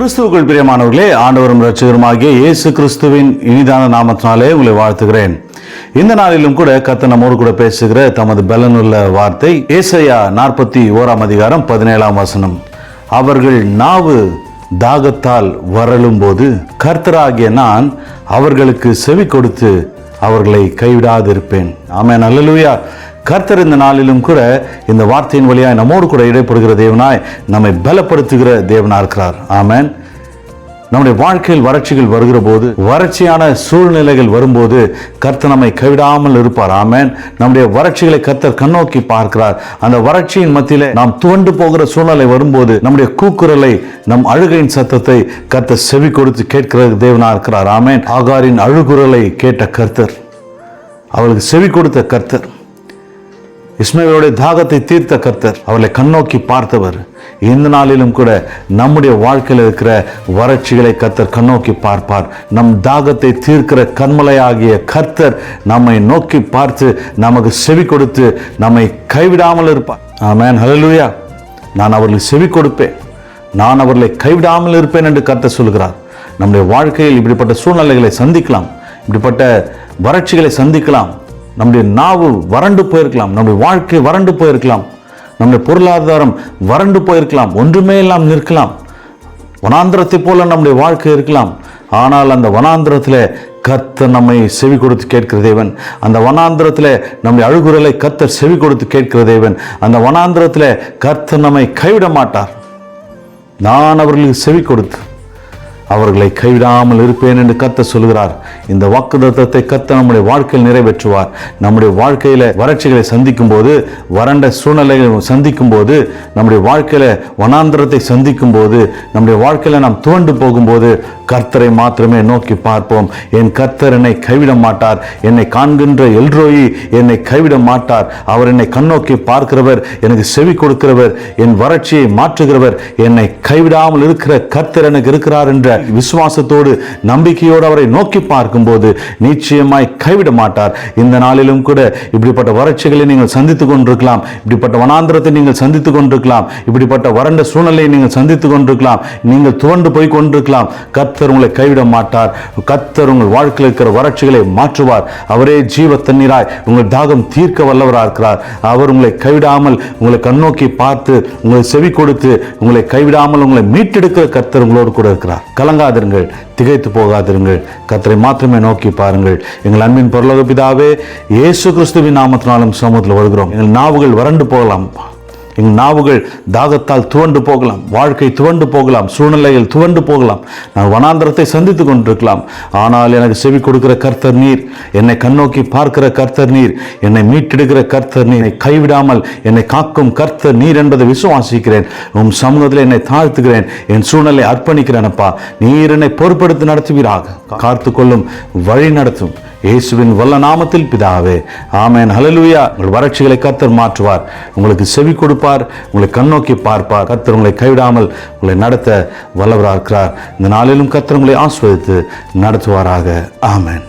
கிறிஸ்துவுக்குள் பிரியமானவர்களே ஆண்டவரும் ரட்சகருமாகிய இயேசு கிறிஸ்துவின் இனிதான நாமத்தினாலே உங்களை வாழ்த்துகிறேன். இந்த நாளிலும் கூட கத்த நம்மோடு கூட பேசுகிற தமது பலனுள்ள வார்த்தை ஏசையா நாற்பத்தி ஓராம் அதிகாரம் பதினேழாம் வசனம். அவர்கள் நாவு தாகத்தால் வரலும் போது கர்த்தராகிய நான் அவர்களுக்கு செவி கொடுத்து அவர்களை கைவிடாதிருப்பேன். ஆமே அல்லேலூயா. கர்த்தர் இந்த நாளிலும் கூட இந்த வார்த்தையின் வழியாய் நம்மோடு கூட இடைப்படுகிற தேவனாய் நம்மை பலப்படுத்துகிற தேவனா இருக்கிறார். ஆமேன். நம்முடைய வாழ்க்கையில் வறட்சிகள் வருகிற போது வறட்சியான சூழ்நிலைகள் வரும்போது கர்த்தர் நம்மை கைவிடாமல் இருப்பார். ஆமேன். நம்முடைய வறட்சிகளை கர்த்தர் கண்ணோக்கி பார்க்கிறார். அந்த வறட்சியின் மத்தியில் நாம் துவண்டு போகிற சூழ்நிலை வரும்போது நம்முடைய கூக்குரலை நம் அழுகையின் சத்தத்தை கர்த்தர் செவி கொடுத்து கேட்கிற தேவனா இருக்கிறார். ஆமேன். ஆகாரின் அழுகுரலை கேட்ட கர்த்தர் அவளுக்கு செவி கொடுத்த கர்த்தர் இஸ்மவேலுடைய தாகத்தை தீர்த்த கர்த்தர் அவளை கண்ணோக்கி பார்த்தவர். இந்த நாளிலும் கூட நம்முடைய வாழ்க்கையில் இருக்கிற வறட்சிகளை கர்த்தர் கண்ணோக்கி பார்ப்பார். நம் தாகத்தை தீர்க்கிற கண்மலையாகிய கர்த்தர் நம்மை நோக்கி பார்த்து நமக்கு செவி கொடுத்து நம்மை கைவிடாமல் இருப்பார். ஆமேன். ஹலலுயா நான் அவர்களுக்கு செவி கொடுப்பேன். நான் அவர்களை கைவிடாமல் இருப்பேன் என்று கர்த்தர் சொல்கிறார் நம்முடைய வாழ்க்கையில் இப்படிப்பட்ட சூழ்நிலைகளை சந்திக்கலாம். இப்படிப்பட்ட வறட்சிகளை சந்திக்கலாம். நம்முடைய நாவு வறண்டு போயிருக்கலாம். நம்முடைய வாழ்க்கை வறண்டு போயிருக்கலாம். நம்முடைய பொருளாதாரம் வறண்டு போயிருக்கலாம். ஒன்றுமே இல்லாமல் நிற்கலாம். வனாந்திரத்தை போல நம்முடைய வாழ்க்கை இருக்கலாம். ஆனால் அந்த வனாந்திரத்தில் கத்த நம்மை செவி கொடுத்து கேட்கிற தேவன். அந்த வனாந்திரத்தில் நம்முடைய அழுகுரலை கத்த செவி கொடுத்து கேட்கிற தேவன். அந்த வனாந்திரத்தில் கர்த்தர் நம்மை கைவிட மாட்டார். நான் அவர்களுக்கு செவி கொடுத்து அவர்களை கைவிடாமல் இருப்பேன் என்று கத்த சொல்கிறார் இந்த வாக்குதத்தத்தை கத்த நம்முடைய வாழ்க்கையில் நிறைவேற்றுவார். நம்முடைய வாழ்க்கையில வறட்சிகளை சந்திக்கும் போது வறண்ட சூழ்நிலைகளை சந்திக்கும் போது நம்முடைய வாழ்க்கையில வனாந்திரத்தை சந்திக்கும் போது நம்முடைய வாழ்க்கையில நாம் துவண்டு போகும்போது கர்த்தரை மாத்திரமே நோக்கி பார்ப்போம். என் கர்த்தர் என்னை கைவிட மாட்டார். என்னை காண்கின்ற எல்ரோயி என்னை கைவிட மாட்டார். அவர் என்னை கண்ணோக்கி பார்க்கிறவர் எனக்கு செவி கொடுக்கிறவர் என் வறட்சியை மாற்றுகிறவர் என்னை கைவிடாமல் இருக்கிற கர்த்தர் எனக்கு இருக்கிறார் என்ற விசுவாசத்தோடு நம்பிக்கையோடு அவரை நோக்கி பார்க்கும்போது நிச்சயமாய் கைவிட மாட்டார். இந்த நாளிலும் கூட இப்படிப்பட்ட வறட்சிகளை நீங்கள் சந்தித்துக் கொண்டிருக்கலாம். இப்படிப்பட்ட வனாந்திரத்தை நீங்கள் சந்தித்துக் கொண்டிருக்கலாம். இப்படிப்பட்ட வறண்ட சூழ்நிலையை நீங்கள் சந்தித்துக் கொண்டிருக்கலாம். நீங்கள் துவண்டு போய் கொண்டிருக்கலாம். கத்தர் உங்களை கைவிட மாட்டார். கத்தர் உங்கள் வாழ்க்கையில் இருக்கிற வறட்சிகளை மாற்றுவார். அவரே ஜீவ தண்ணீராய் உங்கள் தாகம் தீர்க்க வல்லவராக இருக்கிறார். அவர் உங்களை கைவிடாமல் உங்களை கண்ணோக்கி பார்த்து உங்களை செவி கொடுத்து உங்களை கைவிடாமல் உங்களை மீட்டெடுக்கிற கர்த்தர் உங்களோடு கூட இருக்கிறார். கலங்காதிருங்கள் திகைத்து போகாதிருங்கள். கத்தரை மாத்திரமே நோக்கி பாருங்கள். எங்கள் அன்பின் பொருளாக பிதாவே இயேசு கிறிஸ்துவின் நாமத்தினாலும் சமூகத்தில் வருகிறோம். எங்கள் நாவுகள் வறண்டு போகலாம். எங்கள் நாவுகள் தாகத்தால் துவண்டு போகலாம் வாழ்க்கை துவண்டு போகலாம் சூழ்நிலையில் துவண்டு போகலாம். நான் வனாந்திரத்தை சந்தித்து கொண்டிருக்கலாம். ஆனால் எனக்கு செவி கொடுக்கிற கர்த்தர் நீர் என்னை கண்ணோக்கி பார்க்கிற கர்த்தர் நீர் என்னை மீட்டெடுக்கிற கர்த்தர் நீர் என்னை கைவிடாமல் என்னை காக்கும் கர்த்தர் நீர் என்பதை விசுவாசிக்கிறேன். உன் சமூகத்தில் என்னை தாழ்த்துகிறேன். என் சூழ்நிலை அர்ப்பணிக்கிறேனப்பா நீர் என்னை பொறுப்படுத்தி நடத்துவீராக. காத்து கொள்ளும் வழி நடத்தும் இயேசுவின் வல்ல நாமத்தில் பிதாவே ஆமேன். ஹலலுயா உங்கள் வறட்சிகளை கத்தர் மாற்றுவார். உங்களுக்கு செவி கொடுப்பார் உங்களை கண்ணோக்கி பார்ப்பார். கத்தர் உங்களை கைவிடாமல் உங்களை நடத்த வல்லவராக இருக்கிறார் இந்த நாளிலும் கத்தர் உங்களை ஆஸ்வதித்து நடத்துவாராக. ஆமேன்.